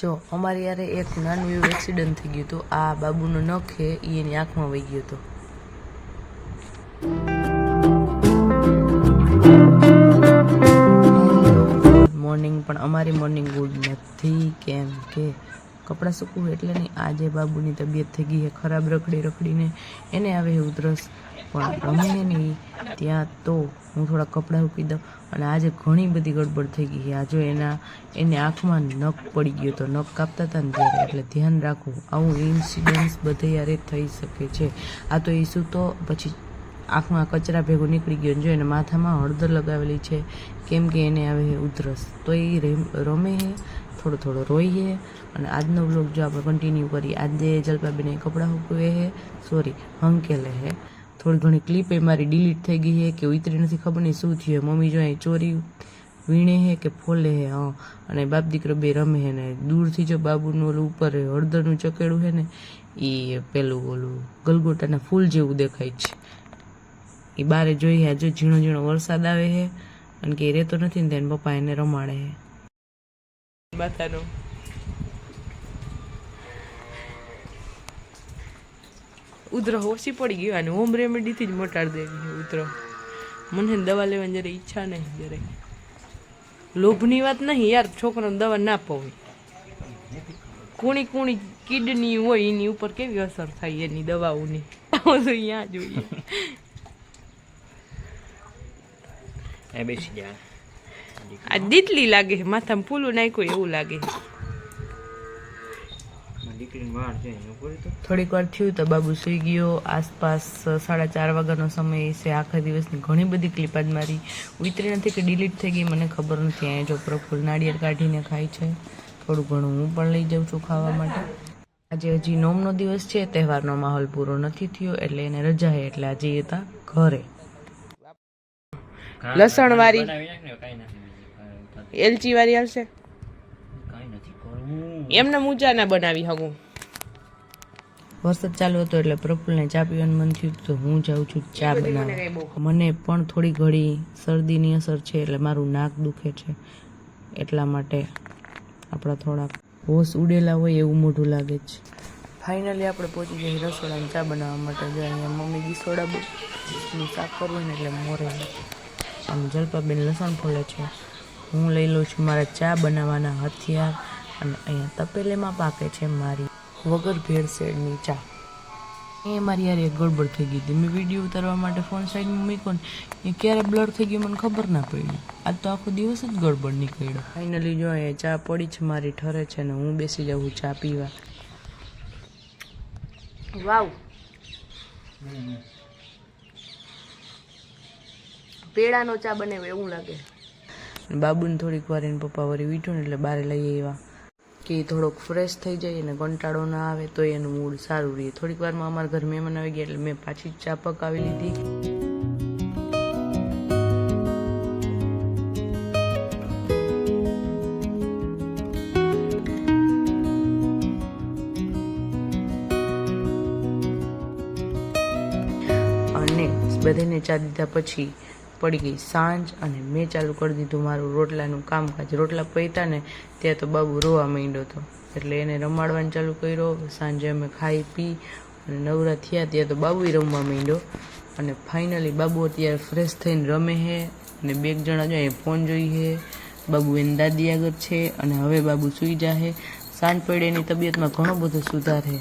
જો, અમારી યારે એક નાનું એવું એક્સિડન્ટ થઈ ગયું હતું. આ બાબુનો નખ એ એની આંખમાં વહી ગયો હતો. મોર્નિંગ પણ અમારી મોર્નિંગ ગુડ નથી, કેમ કે કપડાં સૂકવું એટલે નહીં. આજે બાબુની તબિયત થઈ ગઈ છે, ખરાબ રખડી રખડીને. એને આવે ઉધરસ પણ રમે નહીં ત્યાં તો હું થોડા કપડાં મૂકી દઉં અને આજે ઘણી બધી ગડબડ થઈ ગઈ છે. આજે એના એને આંખમાં નખ પડી ગયો તો નખ કાપતા હતા ને ત્યારે. એટલે ધ્યાન રાખવું આવું ઇન્સિડન્ટ્સ બધે યારે થઈ શકે છે. આ તો ઈસુ તો પછી આંખમાં કચરા ભેગો નીકળી ગયો જો એને માથામાં હળદર લગાવેલી છે, કેમ કે એને આવે ઉધરસ. તો એ રેમ- થોડો થોડો રોઈએ અને આજનો વ્લોગ જો આપણે કન્ટિન્યુ કરીએ, આજે જલપાબેને કપડાં સૂકવે છે સોરી હંકેલે છે. થોડી ઘણી ક્લિપ એ મારી ડિલીટ થઈ ગઈ છે કે ઉતરી નથી ખબર નહીં શું થયું. મમ્મી જો અહીં ચોરી વીણે હે કે ફોલે હે હા. અને બાપ દીકરો બે રમે છે ને દૂરથી જો બાબુનું ઓલું ઉપર હળદરનું ચકેડું છે ને એ પેલું ઓલું ગલગોટાના ફૂલ જેવું દેખાય છે. એ બારે જોઈએ હજુ ઝીણો ઝીણો વરસાદ આવે છે અને કે રહેતો નથી ને તેને પપ્પા એને રમાડે હે માથાનો ઉધરો ઓછી પડી ગયો. અને હોમ રેમેડીથી જ મટાડી દેવી ઉધરો મને દવા લેવાની જરા ઈચ્છા નહીં જયારે લોભની વાત નહીં યાર છોકરાને દવા ના પવી કુણી કુણી કિડની હોય એની ઉપર કેવી અસર થાય એની દવાઓની? અહીંયા જોઈએ. એ બેસી જા. આ દીટલી લાગે માથામાં ફૂલું નાખ્યું એવું લાગે દીકરીને વાળ છે થોડીક વાર થયું તો બાબુ સૂઈ ગયો. આસપાસ સાડા ચાર વાગ્યાનો સમય છે. આખા દિવસની ઘણી બધી ક્લિપ જ મારી. ઉતરી નથી કે ડિલીટ થઈ ગઈ મને ખબર નથી. અહીંયા જો પ્રફુલ નાળિયેર કાઢીને ખાય છે. થોડું ઘણું હું પણ લઈ જાઉં છું ખાવા માટે. આજે હજી નોમનો દિવસ છે. તહેવારનો માહોલ પૂરો નથી થયો એટલે એને રજા છે એટલે આજે હતા ઘરે. લસણ વાળી. બનાવી નાખ ને કાંઈ નથી બીજું કાંઈ- એલચી વાળી હાલશે કાંઈ નથી કરવું એમને મૂજા ના બનાવી શકું. વરસાદ ચાલુ હતો એટલે પ્રફુલને ચા પીવાનું મન થયું તો હું જાઉં છું ચા બનાવવા. મને પણ થોડી ઘડી શરદીની અસર છે એટલે મારું નાક દુખે છે. એટલા માટે આપણા થોડાક હોશ ઉડેલા હોય એવું મોઢું લાગે છે. ફાઇનલી આપણે પહોંચી જઈએ રસોડામાં ચા બનાવવા માટે. જો અહીંયા મમ્મી ગીસોડા શાક કરવું ને એટલે મોરે. આમ જલપાબેન લસણ ફોલે છે. હું લઈ લઉં છું મારા ચા બનાવવાના હથિયાર. અને અહીંયા તપેલીમાં પાકે છે મારી વગર ભેળસેળની ચા. એ મારી યાર એક ગડબડ થઈ ગઈ હતી. મેં વીડિયો ઉતારવા માટે ફોન સાઈડમાં મૂક્યો ને, એ ક્યારે બ્લર થઈ ગયું મને ખબર ના પડી. આજ તો આખો દિવસ જ ગડબડ નીકળ્યો. ફાઇનલી જો એ ચા પડી છે, મારી ઠરે છે ને હું બેસી જાઉં ચા પીવા. વાવ. પેડાનો ચા બને એવું લાગે. બાબુને થોડીક વાર એને પપ્પા વળી વીઠું ને એટલે બારે લઈ આવ્યા. કે થોડોક ફ્રેશ થઈ જાય અને કંટાળો ના આવે, તો એનું મૂડ સારું રહે. થોડીક વારમાં અમારા ઘર મહેમાન આવી ગયા એટલે મેં પાછી ચા પકાવી લીધી. અને બધાને ચા દીધા પછી પડી ગઈ સાંજ અને મેં ચાલુ કરી દીધું મારું રોટલાનું કામકાજ. રોટલા પૈતા ને ત્યાં તો બાબુ રોવા માંડ્યો હતો. એટલે એને રમાડવાનું ચાલુ કર્યો. સાંજે અમે ખાઈ પી અને નવરા થયા ત્યાં તો બાબુય રમવા માંડ્યો. અને ફાઇનલી બાબુ અત્યારે ફ્રેશ થઈને રમે છે અને બે જણા જો એ ફોન જોઈ છે બાબુ એની દાદી આગળ છે અને હવે બાબુ સૂઈ જાહે સાંજ પડે એની તબિયતમાં ઘણો બધો સુધાર છે